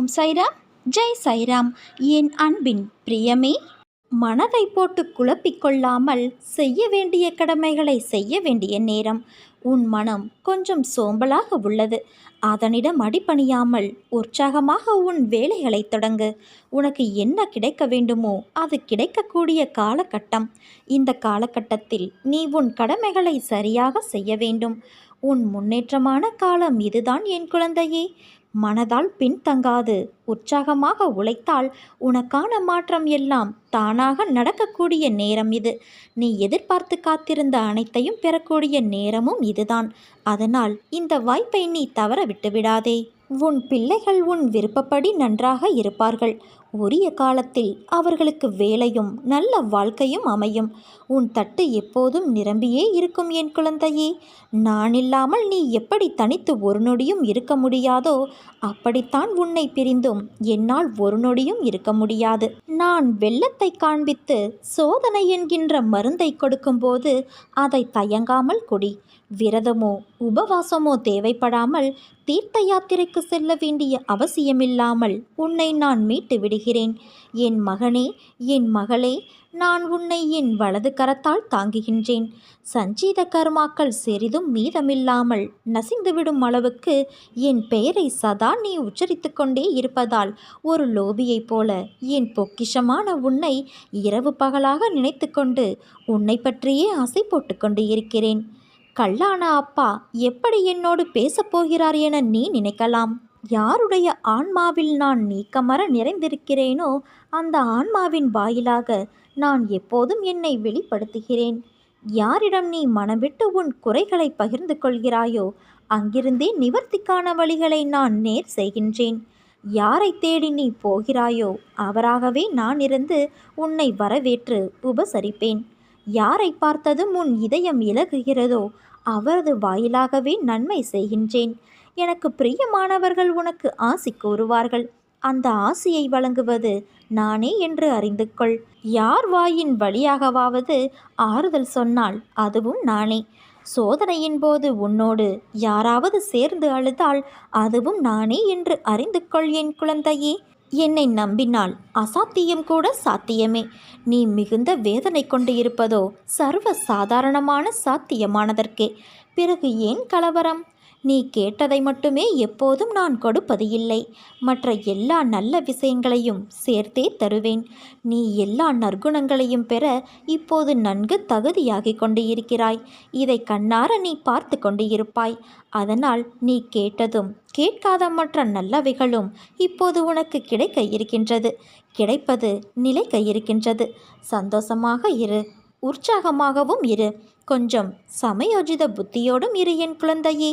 ஓம் சைராம் ஜெய் சைராம். என் அன்பின் பிரியமே மனதை போட்டு குழப்பிக்கொள்ளாமல் செய்ய வேண்டிய கடமைகளை செய்ய வேண்டிய நேரம். உன் மனம் கொஞ்சம் சோம்பலாக உள்ளது. அதனிடம் அடிபணியாமல் உற்சாகமாக உன் வேலைகளை தொடங்கு. உனக்கு என்ன கிடைக்க வேண்டுமோ அது கிடைக்கக்கூடிய காலகட்டம். இந்த காலகட்டத்தில் நீ உன் கடமைகளை சரியாக செய்ய வேண்டும். உன் முன்னேற்றமான காலம் இதுதான் என் குழந்தையே. மனதால் பின்தங்காது உற்சாகமாக உழைத்தால் உனக்கான மாற்றம் எல்லாம் தானாக நடக்கக்கூடிய நேரம் இது. நீ எதிர்பார்த்து காத்திருந்த அனைத்தையும் பெறக்கூடிய நேரமும் இதுதான். அதனால் இந்த வாய்ப்பை நீ தவற விட்டுவிடாதே. உன் பிள்ளைகள் உன் விருப்பப்படி நன்றாக இருப்பார்கள். உரிய காலத்தில் அவர்களுக்கு வேலையும் நல்ல வாழ்க்கையும் அமையும். உன் தட்டு எப்போதும் நிரம்பியே இருக்கும் என் குழந்தையே. நான் இல்லாமல் நீ எப்படி தனித்து ஒரு நொடியும் இருக்க முடியாதோ அப்படித்தான் உன்னை பிரிந்தும் என்னால் ஒரு நொடியும் இருக்க முடியாது. நான் வெள்ளத்தை காண்பித்து சோதனை என்கின்ற மருந்தை கொடுக்கும்போது அதை தயங்காமல் குடி. விரதமோ உபவாசமோ தேவைப்படாமல் தீர்த்த யாத்திரைக்கு செல்ல வேண்டிய அவசியமில்லாமல் உன்னை நான் மீட்டு விடுகிறேன் என் மகனே என் மகளே நான் உன்னை என் வலது கரத்தால் தாங்குகின்றேன். சஞ்சீத கர்மாக்கள் சிறிதும் மீதமில்லாமல் நசிந்துவிடும் அளவுக்கு என் பெயரை சதா நீ உச்சரித்து கொண்டே இருப்பதால் ஒரு லோபியைப் போல என் பொக்கிஷமான உன்னை இரவு பகலாக நினைத்து கொண்டு உன்னை பற்றியே ஆசை போட்டுக்கொண்டு இருக்கிறேன். கல்லான அப்பா எப்படி என்னோடு பேசப் போகிறார் என நீ நினைக்கலாம். யாருடைய ஆன்மாவில் நான் நீக்கமர நிறைந்திருக்கிறேனோ அந்த ஆன்மாவின் வாயிலாக நான் எப்போதும் என்னை வெளிப்படுத்துகிறேன். யாரிடம் நீ மனவிட்டு உன் குறைகளை பகிர்ந்து கொள்கிறாயோ அங்கிருந்தே நிவர்த்திக்கான வழிகளை நான் நேர் செய்கின்றேன். யாரை தேடி நீ போகிறாயோ அவராகவே நான் இருந்து உன்னை வரவேற்று உபசரிப்பேன். யாரை பார்த்ததும் உன் இதயம் இலகுகிறதோ அவரது வாயிலாகவே நன்மை செய்கின்றேன். எனக்கு பிரியமானவர்கள் உனக்கு ஆசி கூறுவார்கள். அந்த ஆசியை வழங்குவது நானே என்று அறிந்து கொள். யார் வாயின் வழியாகவாவது ஆறுதல் சொன்னால் அதுவும் நானே. சோதனையின் போது உன்னோடு யாராவது சேர்ந்து அழுதால் அதுவும் நானே என்று அறிந்து கொள் என் குழந்தையே. என்னை நம்பினால் அசாத்தியம் கூட சாத்தியமே. நீ மிகுந்த வேதனை கொண்டு இருப்பதோ சர்வ சாதாரணமான சாத்தியமானதற்கே. பிறகு ஏன் கலவரம்? நீ கேட்டதை மட்டுமே எப்போதும் நான் கொடுப்பது இல்லை மற்ற எல்லா நல்ல விஷயங்களையும் சேர்த்தே தருவேன். நீ எல்லா நற்குணங்களையும் பெற இப்போது நன்கு தகுதியாகிக் கொண்டு இருக்கிறாய் இதை கண்ணார நீ பார்த்து கொண்டு இருப்பாய் அதனால் நீ கேட்டதும் கேட்காத மற்ற நல்லவைகளும் இப்போது உனக்கு கிடைக்க இருக்கின்றது. கிடைப்பது நிலைக்க இருக்கின்றது. சந்தோஷமாக இரு. உற்சாகமாகவும் இரு. கொஞ்சம் சமயோஜித புத்தியோடும் இரு என் குழந்தையே.